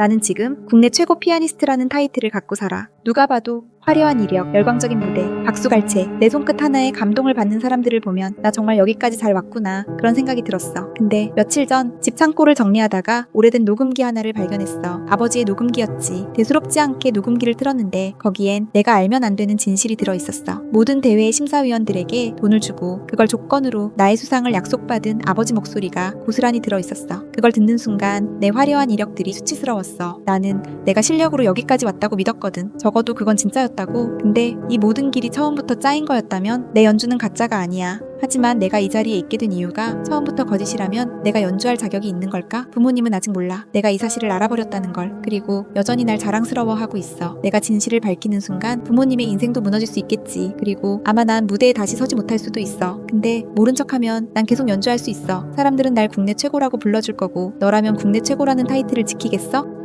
나는 지금 국내 최고 피아니스트라는 타이틀을 갖고 살아. 누가 봐도 화려한 이력, 열광적인 무대, 박수갈채, 내 손끝 하나에 감동을 받는 사람들을 보면 나 정말 여기까지 잘 왔구나 그런 생각이 들었어. 근데 며칠 전 집 창고를 정리하다가 오래된 녹음기 하나를 발견했어. 아버지의 녹음기였지. 대수롭지 않게 녹음기를 틀었는데 거기엔 내가 알면 안 되는 진실이 들어 있었어. 모든 대회 심사위원들에게 돈을 주고 그걸 조건으로 나의 수상을 약속받은 아버지 목소리가 고스란히 들어 있었어. 그걸 듣는 순간 내 화려한 이력들이 수치스러웠어. 나는 내가 실력으로 여기까지 왔다고 믿었거든. 적어도 그건 진짜였 다고. 근데 이 모든 길이 처음부터 짜인 거였다면 내 연주는 가짜가 아니야. 하지만 내가 이 자리에 있게 된 이유가 처음부터 거짓이라면 내가 연주할 자격이 있는 걸까? 부모님은 아직 몰라. 내가 이 사실을 알아버렸다는 걸. 그리고 여전히 날 자랑스러워하고 있어. 내가 진실을 밝히는 순간 부모님의 인생도 무너질 수 있겠지. 그리고 아마 난 무대에 다시 서지 못할 수도 있어. 근데 모른 척하면 난 계속 연주할 수 있어. 사람들은 날 국내 최고라고 불러줄 거고 너라면 국내 최고라는 타이틀을 지키겠어?